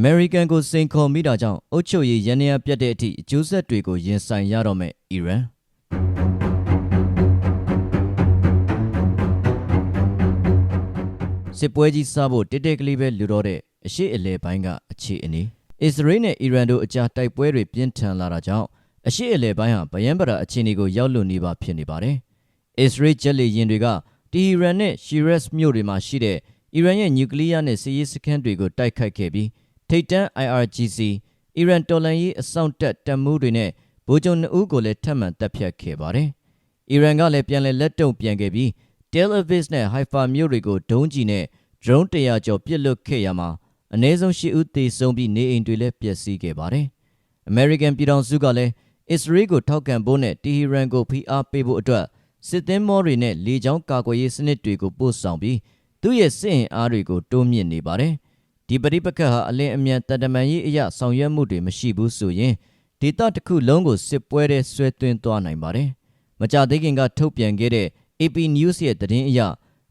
အမေရိကန်ကိုစိန်ခေါ်မိတာကြောင့်အုပ်ချုပ်ရေးရန်ရာပြတ်တဲ့အထိအကျိုးဆက်တွေကိုရင်ဆိုင်ရတော့မဲ့အီရန်စစ်ပွဲကြီးစားဖို့တိတ်တိတ်ကလေးပဲလူတော့တဲ့အရှိအလဲပိုင်းကအခြေအနေအစ္စရေးနဲ့အီရန်တို့အကြားတိုက်ပွဲတွေပြင်းထန်လာတာကြောင့်အရှိအလဲပိုင်းဟာဗယံပရာအခြေအနေကိုရောက်လွန်နေပါဖြစ်နေပါတယ်အစ္စရေးဂျက်လေယာဉ်တွေကတီဟီရန်နဲ့ရှီရက်စ်မြို့တွေမှာရှိတဲ့အီရန်ရဲ့နျူကလ িয়ার နဲ့စစ်ရေးစခန်းတွေကိုတိုက်ခိုက်ခဲ့ပြီး ထိတ်တန့် IRGC အီရန်တော်လှန်ရေးအစောင့်တပ်တပ်မှုတွေနဲ့ဗိုလ်ချုပ်နှစ်ဦးကိုလည်းထပ်မံတပ်ဖြတ်ခဲ့ပါတယ်။အီရန်ကလည်းပြန်လည်လက်တုံ့ပြန်ခဲ့ပြီး Tel Aviv နဲ့ Haifa မြို့တွေကိုဒုံးကျည်နဲ့ drone 100ကျော်ပစ်လွတ်ခဲ့ရမှာအနည်းဆုံး၈ဦးသေဆုံးပြီးနေအိမ်တွေလည်းပျက်စီးခဲ့ပါတယ်။ American ပြည်ထောင်စုကလည်းအစ္စရေးကိုထောက်ခံဖို့နဲ့တီဟီရန်ကိုဖိအားပေးဖို့အတွက်စစ်သင်းမောတွေနဲ့လေကြောင်းကာကွယ်ရေးစနစ်တွေကိုပို့ဆောင်ပြီးသူ့ရဲ့စစ်အင်အားတွေကိုတိုးမြင့်နေပါတယ်။ ဒီပဋိပက္ခဟာအလင်းအမြန်တန်တမာရေးအရာဆောင်ရွက်မှုတွေမရှိဘူးဆိုရင်ဒေသတစ်ခုလုံးကိုစစ်ပွဲတဲ့ဆွဲသွင်းသွားနိုင်ပါတယ်။မကြသေးခင်ကထုတ်ပြန်ခဲ့တဲ့ AP News ရဲ့သတင်းအရ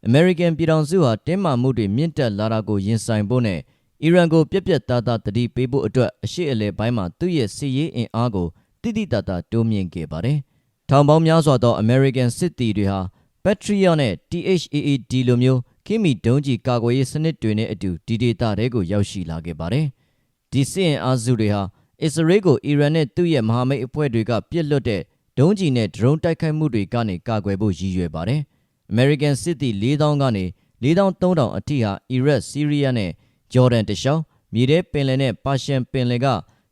American ပြည်ထောင်စုဟာတင်းမာမှုတွေမြင့်တက်လာတာကိုရင်ဆိုင်ဖို့နဲ့အီရန်ကိုပြက်ပြက်သားသားတတိပေးဖို့အတွက်အရှိအလဲပိုင်းမှာသူ့ရဲ့စစ်ရေးအင်အားကိုတိတိတတ်တာတိုးမြင့်ခဲ့ပါတယ်။ထောင်ပေါင်းများစွာသော American စစ်သည်တွေဟာ Patriot နဲ့ THAAD လိုမျိုး ခိမီဒုံးကြီးကာကွယ်ရေးစနစ်တွေနဲ့အတူဒီဒေတာတွေကိုရောက်ရှိလာခဲ့ပါတယ်။ဒီစစ်အင်အားစုတွေဟာအစ္စရေးကိုအီရန်နဲ့သူ့ရဲ့မဟာမိတ်အဖွဲ့တွေကပြစ်လွတ်တဲ့ဒုံးကျည်နဲ့ဒရုန်းတိုက်ခိုက်မှုတွေကနေကာကွယ်ဖို့ရည်ရွယ်ပါတယ်။ American စစ်သည်4000ကနေ4300အထိဟာအီရတ်၊ဆီးရီးယားနဲ့ဂျော်ဒန်တခြားမြေထဲပင်လယ်နဲ့ပါရှန်ပင်လယ်က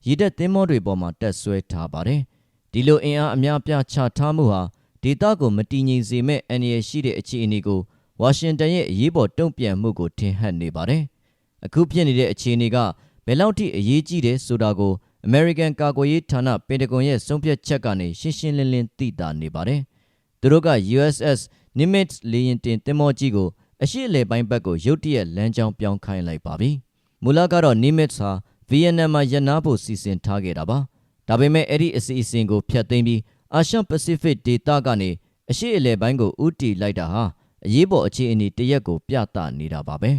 ရည်တပ်သင်္ဘောတွေပေါ်မှာတက်ဆွဲထားပါတယ်။ဒီလိုအင်အားအများအပြားချထားမှုဟာဒေသကိုမတည်ငြိမ်စေမဲ့အန္တရာယ်ရှိတဲ့အခြေအနေကို ဝါရှင်တန်ရဲ့အရေးပေါ်တုံ့ပြန်မှုကိုထင်ဟပ်နေပါတယ်။အခုဖြစ်နေတဲ့အခြေအနေကဘယ်လောက်ထိအရေးကြီးတယ်ဆိုတာကို American ကာကွယ်ရေးဌာနပင်တဂွန်ရဲ့ဆုံးဖြတ်ချက်ကနေရှင်းရှင်းလင်းလင်းသိသာနေပါတယ်။သူတို့က USS Nimitz လေယာဉ်တင်သင်္ဘောကြီးကိုအရှိအလဲပိုင်းဘက်ကိုရုတ်တရက်လမ်းကြောင်းပြောင်းခိုင်းလိုက်ပါပြီ။မူလကတော့ Nimitz ဟာဗီယက်နမ်မှာရပ်နားဖို့စီစဉ်ထားခဲ့တာပါ။ဒါပေမဲ့အဲ့ဒီအစီအစဉ်ကိုဖျက်သိမ်းပြီးအာရှပစိဖိတ်ဒေသကနေအရှိအလဲပိုင်းကိုဥတီလိုက်တာဟာ အရေးပေါ်အခြေအနေတရက်ကိုပြသနေတာပါပဲ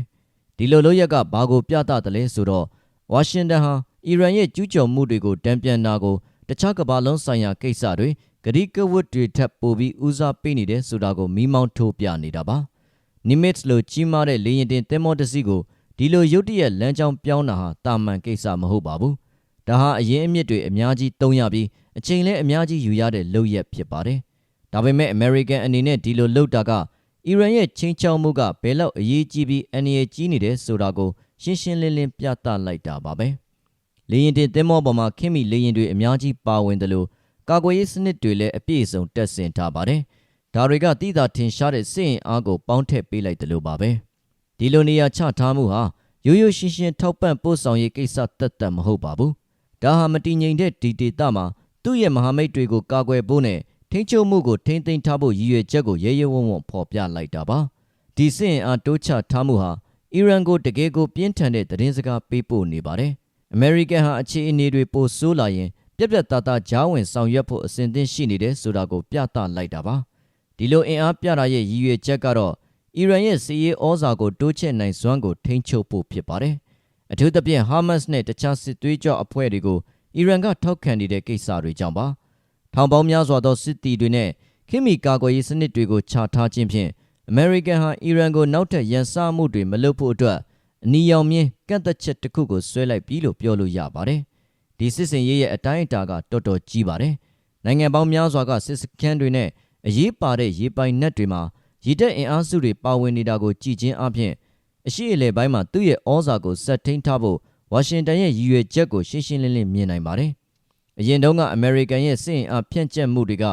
ဒီလိုလို့ရက်ကဘာကိုပြသတယ်လဲဆိုတော့ဝါရှင်တန်ဟာအီရန်ရဲ့ကျူးကျော်မှုတွေကိုတံပြန်တာကိုတခြားကမ္ဘာလုံးဆိုင်ရာကိစ္စတွေဂရိကဝတ်တွေထပ်ပို့ပြီးဦးစားပေးနေတယ်ဆိုတာကိုမိမောင်းထိုးပြနေတာပါနိမစ်လိုကြီးမားတဲ့လေရင်တင်သင်္ဘောတစ်စီးကိုဒီလိုရုတ်တရက်လမ်းကြောင်းပြောင်းတာဟာတာမန်ကိစ္စမဟုတ်ပါဘူးဒါဟာအရင်အမြစ်တွေအများကြီးသုံးရပြီးအချိန်လည်းအများကြီးယူရတဲ့လုပ်ရက်ဖြစ်ပါတယ်ဒါပေမဲ့ American အနေနဲ့ဒီလိုလုပ်တာက အီရန်ရဲ့ချင်းချောက်မှုကဘယ်လောက်အရေးကြီးပြီးအန္တရာယ်ကြီးနေတယ်ဆိုတာကိုရှင်းရှင်းလင်းလင်းပြသလိုက်တာပါပဲလေရင်တင်သင်းမောပေါ်မှာခင်မီလေရင်တွေအများကြီးပါဝင်တယ်လို့ကာကွယ်ရေးစနစ်တွေလည်းအပြည့်အစုံတက်ဆင်ထားပါတယ်ဒါတွေကတိသာထင်ရှားတဲ့စစ်ရင်အားကိုပေါင်းထည့်ပေးလိုက်တယ်လို့ပါပဲဒီလိုနေရာချထားမှုဟာရိုးရိုးရှင်းရှင်းထောက်ပံ့ပို့ဆောင်ရေးကိစ္စသက်သက်မဟုတ်ပါဘူးဒါဟာမတည်ငြိမ်တဲ့ဒီဒေတာမှာသူ့ရဲ့မဟာမိတ်တွေကိုကာကွယ်ဖို့နဲ့ ထိန်းချုပ်မှုကိုထိန်းသိမ်းထားဖို့ရည်ရွယ်ချက်ကိုရဲရဲဝံ့ဝံ့ဖော်ပြလိုက်တာပါဒီစစ်ရင်အားတိုးချထားမှုဟာအီရန်ကိုတကယ်ကိုပြင်းထန်တဲ့သတင်းစကားပေးပို့နေပါတယ်အမေရိကန်ဟာအခြေအနေတွေပိုဆိုးလာရင်ပြက်ပြက်သားသားကြားဝင်ဆောင်ရွက်ဖို့အစဉ်သင့်ရှိနေတယ်ဆိုတာကိုပြသလိုက်တာပါဒီလိုအင်အားပြတာရဲ့ရည်ရွယ်ချက်ကတော့အီရန်ရဲ့စီးရေးဩဇာကိုတိုးချဲ့နိုင်စွမ်းကိုထိန်းချုပ်ဖို့ဖြစ်ပါတယ်အထူးသဖြင့်ဟာမတ်စ်နဲ့တခြားစစ်သွေးကြွအဖွဲ့တွေကိုအီရန်ကထောက်ခံနေတဲ့ကိစ္စတွေကြောင့်ပါ ထောင်ပေါင်းများစွာသောစစ်တီတွေနဲ့ခိမီကာကွယ်ရေးစနစ်တွေကိုချထားခြင်းဖြင့်အမေရိကန်ဟာအီရန်ကိုနောက်ထပ်ရန်စမှုတွေမလုပ်ဖို့အတွက်အနီရောင်မြင်ကန့်သက်ချက်တစ်ခုကိုဆွဲလိုက်ပြီလို့ပြောလို့ရပါတယ်။ဒီစစ်စင်ရေးရဲ့အတိုင်းအတာကတော်တော်ကြီးပါတယ်။နိုင်ငံပေါင်းများစွာကစစ်စခန်းတွေနဲ့အရေးပါတဲ့ရေပိုင်နက်တွေမှာရည်တက်အင်အားစုတွေပါဝင်နေတာကိုကြည်ချင်းအပြင်အရှိအလေပိုင်းမှာသူ့ရဲ့ဩဇာကိုဆက်ထိန်ထားဖို့ဝါရှင်တန်ရဲ့ရည်ရွယ်ချက်ကိုရှင်းရှင်းလင်းလင်းမြင်နိုင်ပါတယ်။ အရင်တုန်းကအမေရိကန်ရဲ့စစ်အင်အားဖြန့်ကျက်မှုတွေက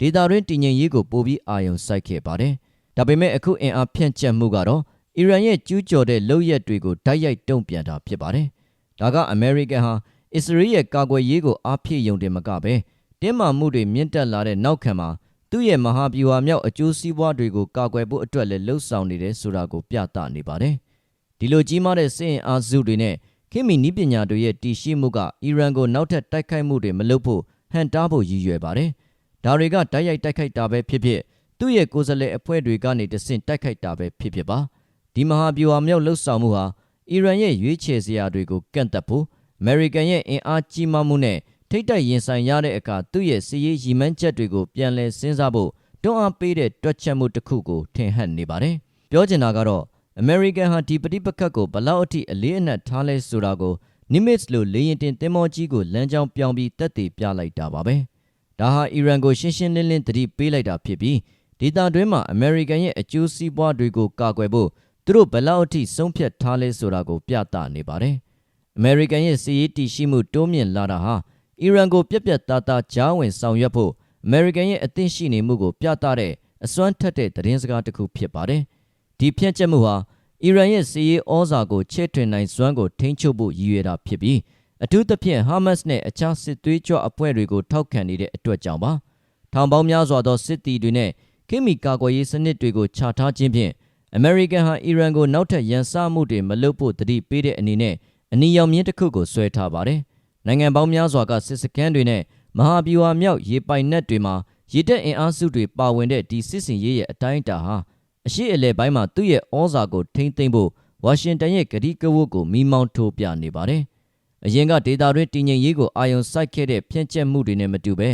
ဒေတာရင်းတည်ငြိမ်ရေးကိုပိုပြီးအာရုံစိုက်ခဲ့ပါတယ်။ဒါပေမဲ့အခုအင်အားဖြန့်ကျက်မှုကတော့အီရန်ရဲ့ကျူးကျော်တဲ့လုပ်ရက်တွေကိုတိုက်ရိုက်တုံ့ပြန်တာဖြစ်ပါတယ်။ဒါကအမေရိကန်ဟာအစ္စရေးရဲ့ကာကွယ်ရေးကိုအားဖြည့်ယုံတယ်မကပဲတင်းမာမှုတွေမြင့်တက်လာတဲ့နောက်ခံမှာသူ့ရဲ့မဟာဗျူဟာမြောက်အကျိုးစီးပွားတွေကိုကာကွယ်ဖို့အတွက်လည်းလှုံ့ဆော်နေတယ်ဆိုတာကိုပြသနေပါတယ်။ဒီလိုကြီးမားတဲ့စစ်အင်အားစုတွေနဲ့ ခေတ်မီနည်းပညာတွေရဲ့တည်ရှိမှုကအီရန်ကိုနောက်ထပ်တိုက်ခိုက်မှုတွေမလုပ်ဖို့ဟန်တားဖို့ရည်ရွယ်ပါတယ်။ဒါတွေကတိုက်ရိုက်တိုက်ခိုက်တာပဲဖြစ်ဖြစ်သူ့ရဲ့ကိုယ်စားလှယ်အဖွဲ့တွေကနေတဆင့်တိုက်ခိုက်တာပဲဖြစ်ဖြစ်ပါ။ဒီမဟာဗျူဟာမြောက်လှုပ်ဆောင်မှုဟာအီရန်ရဲ့ရွေးချယ်စရာတွေကိုကန့်သက်ဖို့အမေရိကန်ရဲ့အင်အားကြီးမားမှုနဲ့ထိတ်တိုက်ရင်ဆိုင်ရတဲ့အခါသူ့ရဲ့စီးရေးရည်မှန်းချက်တွေကိုပြန်လည်စဉ်းစားဖို့တွန်းအားပေးတဲ့တွက်ချက်မှုတစ်ခုကိုထင်ဟပ်နေပါတယ်။ပြောချင်တာကတော့ အမေရိကန်ဟာဒီပဋိပက္ခကိုဘလောက်အထိအလေးအနက်ထားလဲဆိုတာကိုနိမစ်လိုလေရင်တင်သင်္ဘောကြီးကိုလမ်းကြောင်းပြောင်းပြီးတက်တည်ပြလိုက်တာပါပဲ။ဒါဟာအီရန်ကိုရှင်းရှင်းလင်းလင်းသတိပေးလိုက်တာဖြစ်ပြီးဒေသတွင်းမှာအမေရိကန်ရဲ့အကျိုးစီးပွားတွေကိုကာကွယ်ဖို့သူတို့ဘလောက်အထိဆုံးဖြတ်ထားလဲဆိုတာကိုပြသနေပါတယ်။အမေရိကန်ရဲ့စီးရေးတည်ရှိမှုတိုးမြင့်လာတာဟာအီရန်ကိုပြက်ပြက်သားသားကြားဝင်ဆောင်ရွက်ဖို့အမေရိကန်ရဲ့အသင့်ရှိနေမှုကိုပြသတဲ့အစွမ်းထက်တဲ့သတင်းစကားတစ်ခုဖြစ်ပါတယ်။ ဒီဖြန့်ကျက်မှုဟာအီရန်ရဲ့စီးရေးဩဇာကိုချဲ့ထွင်နိုင်စွမ်းကိုထိန်းချုပ်ဖို့ရည်ရွယ်တာဖြစ်ပြီးအထူးသဖြင့်ဟာမတ်စ်နဲ့အခြားစစ်သွေးကြွအဖွဲ့တွေကိုထောက်ခံနေတဲ့အတွက်ကြောင့်ပါ။ထောင်ပေါင်းများစွာသောစစ်သည်တွေနဲ့ခိမီကာကွယ်ရေးစနစ်တွေကိုချထားခြင်းဖြင့်အမေရိကန်ဟာအီရန်ကိုနောက်ထပ်ရန်စမှုတွေမလုပ်ဖို့တတိပေးတဲ့အနေနဲ့အနီရောင်မြင်းတစ်ခုကိုဆွဲထားပါတယ်။နိုင်ငံပေါင်းများစွာကစစ်စခန်းတွေနဲ့မဟာဗျူဟာမြောက်ရေပိုင်နက်တွေမှာရေတပ်အင်အားစုတွေပါဝင်တဲ့ဒီစစ်စင်ရေးရဲ့အတိုင်းအတာဟာ အရှိအလဲပိုင်းမှာသူ့ရဲ့ဩဇာကိုထိမ့်သိမ့်ဖို့ဝါရှင်တန်ရဲ့ကတိကဝတ်ကိုမိမောင်းထိုးပြနေပါတယ်။အရင်ကဒေတာတွင်းတည်ငြိမ်ရေးကိုအာရုံစိုက်ခဲ့တဲ့ဖြန့်ကျက်မှုတွေနဲ့မတူပဲ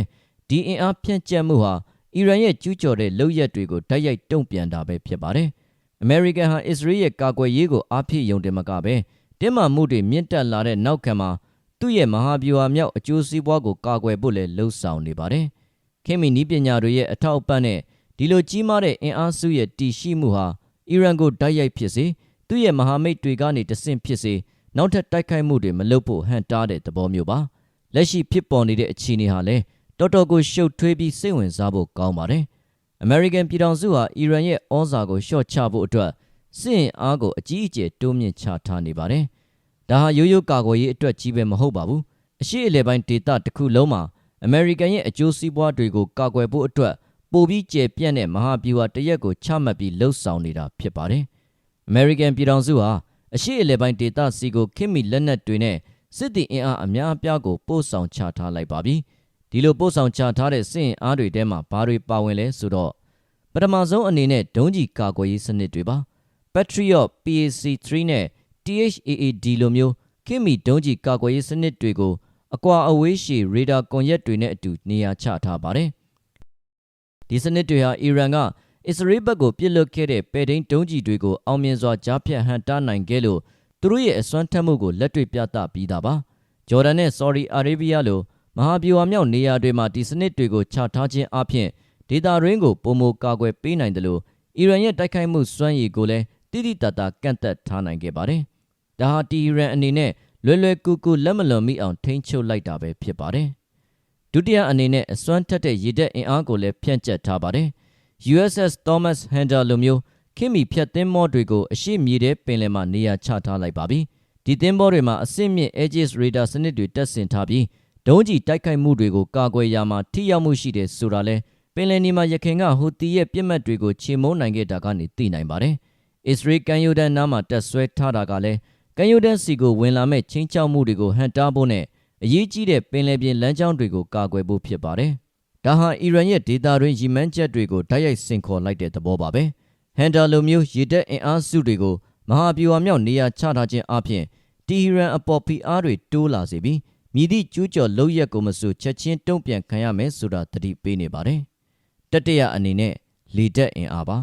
ဒီအင်အားဖြန့်ကျက်မှုဟာအီရန်ရဲ့ကျူးကျော်တဲ့လုပ်ရက်တွေကိုတိုက်ရိုက်တုံ့ပြန်တာပဲဖြစ်ပါတယ်။အမေရိကန်ဟာအစ္စရေးရဲ့ကာကွယ်ရေးကိုအားဖြည့်ယုံတယ်မကပဲတင်းမာမှုတွေမြင့်တက်လာတဲ့နောက်ခံမှာသူ့ရဲ့မဟာဗျူဟာမြောက်အကျိုးစီးပွားကိုကာကွယ်ဖို့လည်းလှုံ့ဆော်နေပါတယ်။ခင်မီနီးပညာတွေရဲ့အထောက်အပံ့နဲ့ ဒီလိုကြီးမားတဲ့အင်အားစုရဲ့တည်ရှိမှုဟာအီရန်ကိုတိုက်ရိုက်ဖြစ်စေသူ့ရဲ့မဟာမိတ်တွေကနေတဆင့်ဖြစ်စေနောက်ထပ်တိုက်ခိုက်မှုတွေမလုပ်ဖို့ဟန်တားတဲ့သဘောမျိုးပါ။လက်ရှိဖြစ်ပေါ်နေတဲ့အခြေအနေဟာလည်းတော်တော်ကိုရှုပ်ထွေးပြီးစိတ်ဝင်စားဖို့ကောင်းပါတယ်။ American ပြည်ထောင်စုဟာအီရန်ရဲ့ဩဇာကိုလျှော့ချဖို့အတွက်စစ်အင်အားကိုအကြီးအကျယ်တိုးမြင့်ချထားနေပါတယ်။ဒါဟာရိုးရိုးကာကွယ်ရေးအတွက်ကြီးပဲမဟုတ်ပါဘူး။အရှိအလဲပိုင်းဒေသတစ်ခုလုံးမှာ American ရဲ့အကျိုးစီးပွားတွေကိုကာကွယ်ဖို့အတွက် ပိုပြီးကျယ်ပြန့်တဲ့မဟာဗျူဟာတရက်ကိုချမှတ်ပြီးလှုပ်ဆောင်နေတာဖြစ်ပါတယ်။ American ပြည်ထောင်စုဟာအရှိအလဲပိုင်းဒေသစီကိုခင်မီလက်နက်တွေနဲ့စစ်တီအင်အားအများအပြားကိုပို့ဆောင်ချထားလိုက်ပါပြီ။ဒီလိုပို့ဆောင်ချထားတဲ့စစ်ရင်အားတွေထဲမှာဘာတွေပါဝင်လဲဆိုတော့ပထမဆုံးအနေနဲ့ဒုံးကျည်ကာကွယ်ရေးစနစ်တွေပါ Patriot PAC-3 နဲ့ THAAD လိုမျိုးခင်မီဒုံးကျည်ကာကွယ်ရေးစနစ်တွေကိုအကွာအဝေးရှည်ရေဒါကွန်ရက်တွေနဲ့အတူနေရာချထားပါတယ် ဒီစနစ်တွေဟာအီရန်ကအစ္စရေးဘက်ကိုပစ်လွတ်ခဲ့တဲ့ပဲ့ထိန်းဒုံးကျည်တွေကိုအောင်မြင်စွာကြားဖြတ်ဟန်တားနိုင်ခဲ့လို့သူတို့ရဲ့အစွမ်းထက်မှုကိုလက်တွေ့ပြသပြီးသားပါဂျော်ဒန်နဲ့ဆော်ဒီအာရေဗျလိုမဟာဗျူဟာမြောက်နေရာတွေမှာဒီစနစ်တွေကိုချထားခြင်းအပြင်ဒေတာရင်းကိုပုံမကာကွယ်ပေးနိုင်တယ်လို့အီရန်ရဲ့တိုက်ခိုက်မှုစွမ်းရည်ကိုလည်းတိတိတတ်တာကန့်သက်ထားနိုင်ခဲ့ပါတယ်။ဒါဟာတီအီရန်အနေနဲ့လွယ်လွယ်ကူကူလက်မလွန်မိအောင်ထိန်းချုပ်လိုက်တာပဲဖြစ်ပါတယ်။ ဒုတိယအနေနဲ့အစွမ်းထက်တဲ့ရေတပ်အင်အားကိုလည်းဖြန့်ကျက်ထားပါတယ်။ USS Thomas Hander လိုမျိုးခင်မီဖြတ်သင်းမောတွေကိုအရှိမြေထဲပင်လယ်မှာနေရာချထားလိုက်ပါပြီ။ဒီသင်းဘောတွေမှာအဆင့်မြင့် Aegis Radar စနစ်တွေတပ်ဆင်ထားပြီးဒုံးကျည်တိုက်ခိုက်မှုတွေကိုကာကွယ်ရမှာထိရောက်မှုရှိတယ်ဆိုတာလဲပင်လယ်နီမှာရခိုင်ကဟူတီရဲ့ပြစ်မှတ်တွေကိုချေမုန်းနိုင်ခဲ့တာကနေသိနိုင်ပါတယ်။အစ္စရေးကန်ယိုဒန်နားမှာတက်ဆွဲထားတာကလည်းကန်ယိုဒန်စီကိုဝင်လာမဲ့ချင်းချောက်မှုတွေကိုဟန်တားဖို့နဲ့ အရေးကြီးတဲ့ပင်လယ်ပြင်လမ်းကြောင်းတွေကိုကာကွယ်ဖို့ဖြစ်ပါတယ်။ဒါဟာအီရန်ရဲ့ဒေတာတွင်ရည်မှန်းချက်တွေကိုတိုက်ရိုက်စင်ခေါ်လိုက်တဲ့သဘောပါပဲ။ဟန်တာလိုမျိုးရေတပ်အင်အားစုတွေကိုမဟာဗျူဟာမြောက်နေရာချထားခြင်းအပြင်တီဟီရန်အပေါ်ဖိအားတွေတိုးလာစေပြီးမြည်သည့်ကျူးကျော်လုပ်ရက်ကိုမဆိုချက်ချင်းတုံ့ပြန်ခံရမယ်ဆိုတာသတိပေးနေပါတယ်။တတိယအနေနဲ့လေတပ်အင်အားပါ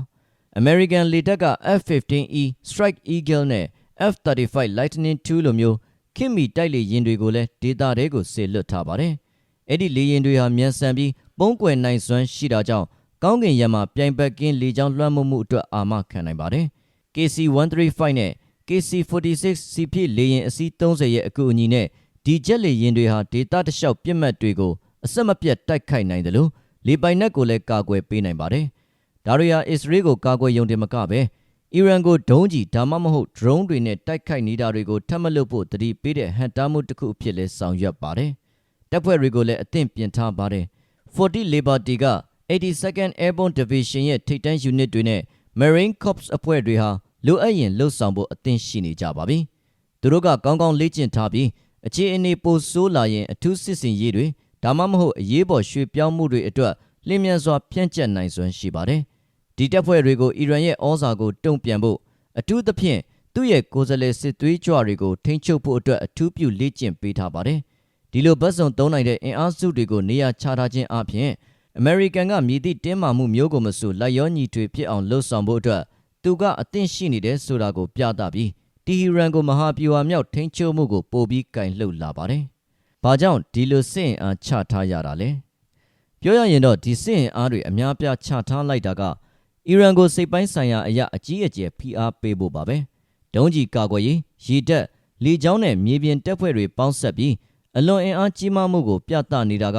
American လေတပ်က F-15E Strike Eagle နဲ့ F-35 Lightning II လိုမျိုး ခင်မီတိုက်လေယာဉ်တွေကိုလည်းဒေတာတွေကိုဆေလွတ်ထားပါတယ်။အဲ့ဒီလေယာဉ်တွေဟာမြန်ဆန်ပြီးပုံးကွယ်နိုင်စွမ်းရှိတာကြောင့်ကောင်းကင်ရံမှာပြိုင်ဘက်ကင်းလေကြောင်းလွှမ်းမိုးမှုအတွက်အာမခံနိုင်ပါတယ်။ KC-135 နဲ့ KC-46 စီဖြည့်လေယာဉ်အစီး30ရဲ့အကူအညီနဲ့ဒီဂျက်လေယာဉ်တွေဟာဒေတာတလျှောက်ပြစ်မှတ်တွေကိုအဆက်မပြတ်တိုက်ခိုက်နိုင်တယ်လို့လေပိုင်နက်ကိုလည်းကာကွယ်ပေးနိုင်ပါတယ်။ဒါတွေဟာအစ္စရေးကိုကာကွယ်ယုံတယ်မကပဲ အီရန်ကိုဒုံးကျည်ဒါမှမဟုတ် drone တွေနဲ့တိုက်ခိုက်နေတာတွေကိုထပ်မလွတ်ဖို့တတိပေးတဲ့ဟန်တားမှုတစ်ခုအဖြစ်လဲဆောင်ရွက်ပါတယ်။တပ်ဖွဲ့တွေကိုလည်းအသင့်ပြင်ထားပါတယ်။40 Liberty က 82nd Airborne Division ရဲ့ထိပ်တန်း unit တွေနဲ့ Marine Corps အဖွဲ့တွေဟာလိုအပ်ရင်လှုပ်ဆောင်ဖို့အသင့်ရှိနေကြပါပြီ။သူတို့ကကောင်းကောင်းလေ့ကျင့်ထားပြီးအခြေအနေပိုဆိုးလာရင်အထူးစစ်စင်ရေးတွေဒါမှမဟုတ်အရေးပေါ်ရွှေ့ပြောင်းမှုတွေအတွက်လျင်မြန်စွာဖြန့်ကျက်နိုင်စွမ်းရှိပါတယ်။ ဒီတပ်ဖွဲ့တွေကိုအီရန်ရဲ့ဩဇာကိုတုံ့ပြန်ဖို့အထူးသဖြင့်သူ့ရဲ့ကိုယ်စားလှယ်စစ်သွေးကြွတွေကိုထိန်းချုပ်ဖို့အတွက်အထူးပြုလေ့ကျင့်ပေးထားပါတယ်။ဒီလိုဘတ်စုံသုံးနိုင်တဲ့အင်အားစုတွေကိုနေရာချထားခြင်းအပြင်အမေရိကန်ကမြည်သည့်တင်းမာမှုမျိုးကိုမဆိုလိုက်ရောညီထွေဖြစ်အောင်လှုံ့ဆော်ဖို့အတွက်သူကအသင့်ရှိနေတယ်ဆိုတာကိုပြသပြီးတီဟီရန်ကိုမဟာဗျူဟာမြောက်ထိန်းချုပ်မှုကိုပိုပြီးကင်လှုပ်လာပါတယ်။ဘာကြောင့်ဒီလိုစစ်အင်အားချထားရတာလဲ။ပြောရရင်တော့ဒီစစ်အင်အားတွေအများပြားချထားလိုက်တာက အီရန်ကိုစိတ်ပိုင်းဆိုင်ရာအရာအကြီးအကျယ်ဖိအားပေးဖို့ပါပဲ။ဒုံးကြီးကာကွယ်ရေးရေတပ်လေကြောင်းနဲ့မြေပြင်တပ်ဖွဲ့တွေပေါင်းဆက်ပြီးအလွန်အင်အားကြီးမားမှုကိုပြသနေတာက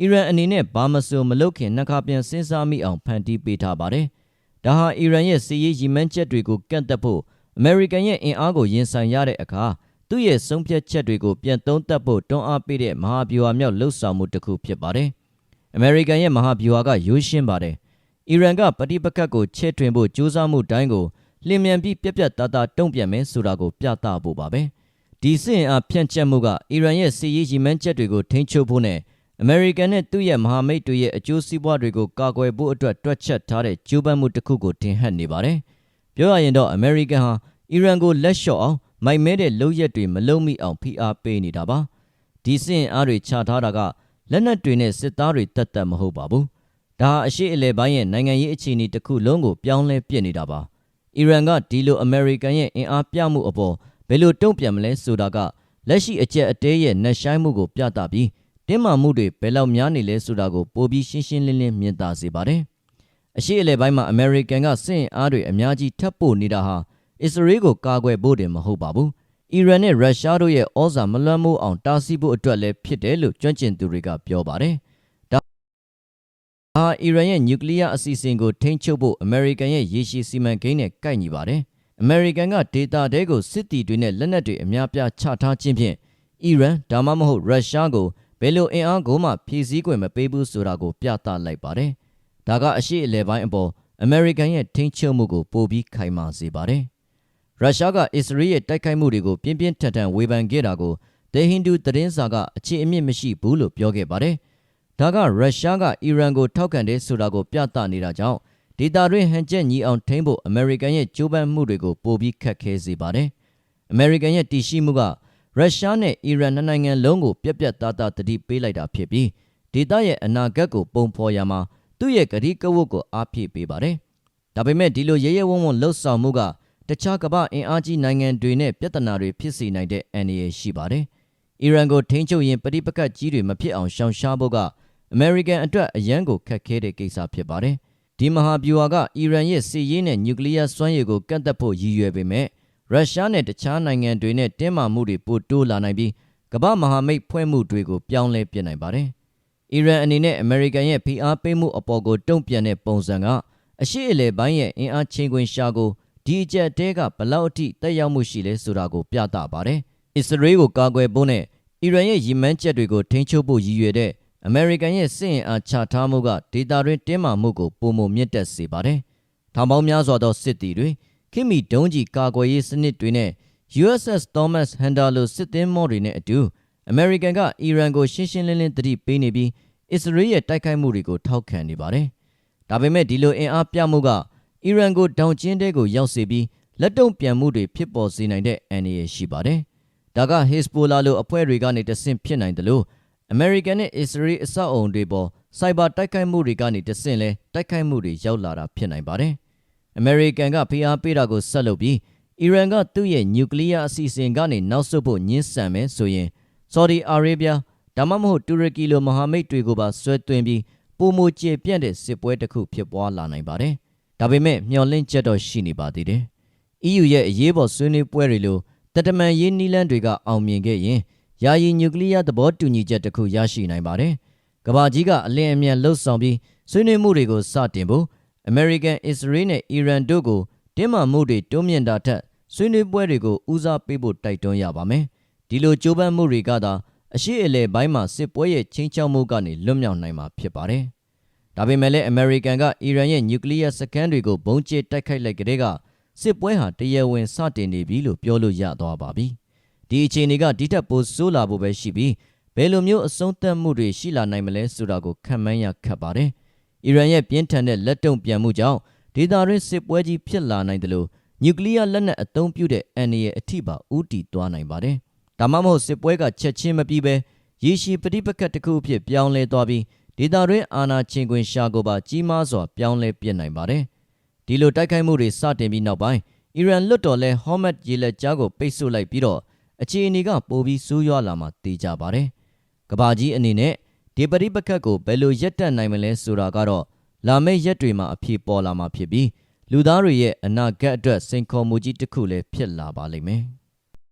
အီရန်အနေနဲ့ဘာမဆိုမလုပ်ခင်နှခါပြန်စဉ်းစားမိအောင်ဖန်တီးပေးထားပါတယ်။ဒါဟာအီရန်ရဲ့စီးရေးရည်မှန်းချက်တွေကိုကန့်သက်ဖို့အမေရိကန်ရဲ့အင်အားကိုရင်ဆိုင်ရတဲ့အခါသူ့ရဲ့ဆုံးဖြတ်ချက်တွေကိုပြန်သုံးသပ်ဖို့တွန်းအားပေးတဲ့မဟာဗျူဟာမြောက်လှုပ်ဆောင်မှုတစ်ခုဖြစ်ပါတယ်။အမေရိကန်ရဲ့မဟာဗျူဟာကရိုးရှင်းပါတယ်။ အီရန်ကပဋိပက္ခကိုချဲ့ထွင်ဖို့ကြိုးစားမှုတိုင်းကိုလျင်မြန်ပြီးပြက်ပြက်သားသားတုံ့ပြန်မယ်ဆိုတာကိုပြသဖို့ပါပဲ။ဒီစစ်အင်အားဖြန့်ကျက်မှုကအီရန်ရဲ့စီးရေးရည်မှန်းချက်တွေကိုထိန်းချုပ်ဖို့နဲ့အမေရိကန်နဲ့သူ့ရဲ့မဟာမိတ်တွေရဲ့အကျိုးစီးပွားတွေကိုကာကွယ်ဖို့အတွက်တွက်ချက်ထားတဲ့ကြိုးပမ်းမှုတစ်ခုကိုတင်ဟပ်နေပါတယ်။ပြောရရင်တော့အမေရိကန်ဟာအီရန်ကိုလက်လျှော့အောင်မိုက်မဲတဲ့လုပ်ရက်တွေမလုပ်မိအောင်ဖိအားပေးနေတာပါ။ဒီစစ်အားတွေချထားတာကလက်နက်တွေနဲ့စစ်သားတွေတတ်တတ်မဟုတ်ပါဘူး။ ဒါဟာအရှိအလဲပိုင်းရဲ့နိုင်ငံရေးအခြေအနေတစ်ခုလုံးကိုပြောင်းလဲပြစ်နေတာပါ။အီရန်ကဒီလိုအမေရိကန်ရဲ့အင်အားပြမှုအပေါ်ဘယ်လိုတုံ့ပြန်မလဲဆိုတာကလက်ရှိအကျက်အတဲရဲ့နှက်ဆိုင်မှုကိုပြသပြီးတင်းမာမှုတွေဘယ်လောက်များနေလဲဆိုတာကိုပိုပြီးရှင်းရှင်းလင်းလင်းမြင်သာစေပါတယ်။အရှိအလဲပိုင်းမှာအမေရိကန်ကစစ်အားတွေအများကြီးထပ်ပို့နေတာဟာအစ္စရေးကိုကာကွယ်ဖို့တင်မဟုတ်ပါဘူး။အီရန်နဲ့ရုရှားတို့ရဲ့ဩဇာမလွှမ်းမိုးအောင်တားဆီးဖို့အတွက်လည်းဖြစ်တယ်လို့ကျွမ်းကျင်သူတွေကပြောပါတယ်။ဒါ ဟာအီရန်ရဲ့နျူကလ িয়ার အစီအစဉ်ကိုထိန်းချုပ်ဖို့အမေရိကန်ရဲ့ရေရှည်စီမံကိန်းနဲ့ကိုက်ညီပါတယ်။အမေရိကန်ကဒေတာတဲကိုစစ်တီတွေနဲ့လက်နက်တွေအများပြားချထားခြင်းဖြင့်အီရန်ဒါမှမဟုတ်ရုရှားကိုဘယ်လိုအင်အားကိုမှဖြည့်ဆည်းခွင့်မပေးဘူးဆိုတာကိုပြသလိုက်ပါတယ်။ဒါကအရှိအလဲပိုင်းအပေါ်အမေရိကန်ရဲ့ထိန်းချုပ်မှုကိုပိုပြီးခိုင်မာစေပါတယ်။ရုရှားကအစ္စရေးရဲ့တိုက်ခိုက်မှုတွေကိုပြင်းပြင်းထန်ထန်ဝေဖန်ခဲ့တာကို The Hindu သတင်းစာကအခြေအမြစ်မရှိဘူးလို့ပြောခဲ့ပါတယ်။ ဒါကရုရှားကအီရန်ကိုထောက်ခံတယ်ဆိုတာကိုပြသနေတာကြောင့်ဒေတာတွင်ဟန်ချက်ညီအောင်ထိန်းဖို့အမေရိကန်ရဲ့ကြိုးပမ်းမှုတွေကိုပိုပြီးခက်ခဲစေပါတယ်။အမေရိကန်ရဲ့တည်ရှိမှုကရုရှားနဲ့အီရန်နှစ်နိုင်ငံလုံးကိုပြက်ပြက်သားသားတတိပေးလိုက်တာဖြစ်ပြီးဒေသရဲ့အနာဂတ်ကိုပုံဖော်ရမှာသူ့ရဲ့ကတိကဝတ်ကိုအားဖြည့်ပေးပါတယ်။ဒါပေမဲ့ဒီလိုရဲရဲဝံ့ဝံ့လှုပ်ဆောင်မှုကတခြားကမ္ဘာအင်အားကြီးနိုင်ငံတွေနဲ့ပြဿနာတွေဖြစ်စေနိုင်တဲ့အန္တရာယ်ရှိပါတယ်။အီရန်ကိုထိန်းချုပ်ရင်ပဋိပက္ခကြီးတွေမဖြစ်အောင်ရှောင်ရှားဖို့က အမေရိကန်အတွက်အရန်ကိုခက်ခဲတဲ့ကိစ္စဖြစ်ပါတယ်။ဒီမဟာဗျူဟာကအီရန်ရဲ့စစ်ရေးနဲ့နျူကလ িয়ার စွမ်းရည်ကိုကန့်သက်ဖို့ရည်ရွယ်ပေမဲ့ရုရှားနဲ့တခြားနိုင်ငံတွေနဲ့တင်းမာမှုတွေပိုတိုးလာနိုင်ပြီးကမ္ဘာမဟာမိတ်ဖွဲ့မှုတွေကိုပြောင်းလဲပြနိုင်ပါတယ်။အီရန်အနေနဲ့အမေရိကန်ရဲ့ဖိအားပေးမှုအပေါ်ကိုတုံ့ပြန်တဲ့ပုံစံကအရှိအလေပိုင်းရဲ့အင်အားချင်းခွင်ရှာကိုဒီအကြက်တဲကဘလောက်အထိတက်ရောက်မှုရှိလဲဆိုတာကိုပြသပါတယ်။အစ္စရေးကိုကာကွယ်ဖို့နဲ့အီရန်ရဲ့ရည်မှန်းချက်တွေကိုထိန်းချုပ်ဖို့ရည်ရွယ်တဲ့ အမေရိကန်ရဲ့စစ်အင်အားချထားမှုကဒေတာတွင်တင်းမာမှုကိုပုံမမြင့်တက်စေပါတယ်။ထောင်ပေါင်းများစွာသောစစ်တီတွေခင်မီဒုံးကြီးကာကွယ်ရေးစနစ်တွေနဲ့ USS Thomas Handler လိုစစ်သင်္ဘောတွေနဲ့အတူအမေရိကန်ကအီရန်ကိုရှင်းရှင်းလင်းလင်းသတိပေးနေပြီးအစ္စရေးရဲ့တိုက်ခိုက်မှုတွေကိုထောက်ခံနေပါတယ်။ဒါပေမဲ့ဒီလိုအင်အားပြမှုကအီရန်ကိုတောင်ကျင်းတဲကိုရောက်စေပြီးလက်တုံ့ပြန်မှုတွေဖြစ်ပေါ်စေနိုင်တဲ့အန္တရာယ်ရှိပါတယ်။ဒါက Hezbollah လိုအဖွဲ့တွေကနေတဆင့်ဖြစ်နိုင်တယ်လို့ အမေရိကန်နဲ့အစ္စရေးအဆောက်အုံတွေပေါ်စိုက်ဘာတိုက်ခိုက်မှုတွေကနေတဆင့်လဲတိုက်ခိုက်မှုတွေရောက်လာတာဖြစ်နိုင်ပါတယ်။အမေရိကန်ကဖိအားပေးတာကိုဆက်လုပ်ပြီးအီရန်ကသူ့ရဲ့နျူကလ িয়ার အစီအစဉ်ကနေနောက်ဆုတ်ဖို့ညှင်းဆန်မယ်ဆိုရင်ဆော်ဒီအာရေဗျဒါမှမဟုတ်တူရကီလိုမဟာမိတ်တွေကိုပါဆွဲသွင်းပြီးပုံမကျေပြန့်တဲ့စစ်ပွဲတစ်ခုဖြစ်ပွားလာနိုင်ပါတယ်။ဒါပေမဲ့မျှော်လင့်ချက်တော့ရှိနေပါသေးတယ်။ EU ရဲ့အရေးပေါ်ဆွေးနွေးပွဲတွေလိုတတမန်ရေးနီးလန်းတွေကအောင်မြင်ခဲ့ရင် ယာယီနျူကလ িয়ার သဘောတူညီချက်တစ်ခုရရှိနိုင်ပါတယ်။ကမ္ဘာကြီးကအလင်းအမြန်လှုပ်ဆောင်ပြီးဆွေးနွေးမှုတွေကိုစတင်ဖို့ American, Israel နဲ့ Iran တို့ကိုတင်းမာမှုတွေတွန်းမြင့်တာထက်ဆွေးနွေးပွဲတွေကိုဦးစားပေးဖို့တိုက်တွန်းရပါမယ်။ဒီလိုကြိုးပမ်းမှုတွေကသာအရှိအလေပိုင်းမှာစစ်ပွဲရဲ့ချင်းချောက်မှုကနေလွတ်မြောက်နိုင်မှာဖြစ်ပါတယ်။ဒါပေမဲ့လည်း American ကအီရန်ရဲ့ nuclear စခန်းတွေကိုဘုံကျတိုက်ခိုက်လိုက်ကလေးကစစ်ပွဲဟာတရားဝင်စတင်နေပြီလို့ပြောလို့ရသွားပါပြီ။ ဒီအခြေအနေကဒီထက်ပိုဆိုးလာဖို့ပဲရှိပြီးဘယ်လိုမျိုးအဆုံးသတ်မှုတွေရှိလာနိုင်မလဲဆိုတာကိုခံမှန်းရခက်ပါတယ်။အီရန်ရဲ့ပြင်းထန်တဲ့လက်တုံ့ပြန်မှုကြောင့်ဒေသတွင်းစစ်ပွဲကြီးဖြစ်လာနိုင်တယ်လို့နျူကလ িয়ার လက်နက်အသုံးပြုတဲ့အန္တရာယ်အထိပါဦးတည်သွားနိုင်ပါတယ်။ဒါမှမဟုတ်စစ်ပွဲကချက်ချင်းမပြီးပဲရေရှည်ပဋိပက္ခတစ်ခုအဖြစ်ပြောင်းလဲသွားပြီးဒေသတွင်းအာဏာချင်းခွင်ရှာကိုပါကြီးမားစွာပြောင်းလဲပြစ်နိုင်ပါတယ်။ဒီလိုတိုက်ခိုက်မှုတွေစတင်ပြီးနောက်ပိုင်းအီရန်လွတ်တော်လဲဟောမတ်ရေလက်ကြားကိုပိတ်ဆို့လိုက်ပြီးတော့ အခြေအနေကပိုပြီးဆိုးရွားလာမှသိကြပါတယ်။ကဘာကြီးအနေနဲ့ဒီပဋိပက္ခကိုဘယ်လိုရပ်တန့်နိုင်မလဲဆိုတာကတော့လာမယ့်ရက်တွေမှာအဖြေပေါ်လာမှာဖြစ်ပြီးလူသားတွေရဲ့အနာဂတ်အတွက်စိန်ခေါ်မှုကြီးတစ်ခုလည်းဖြစ်လာပါလိမ့်မယ်။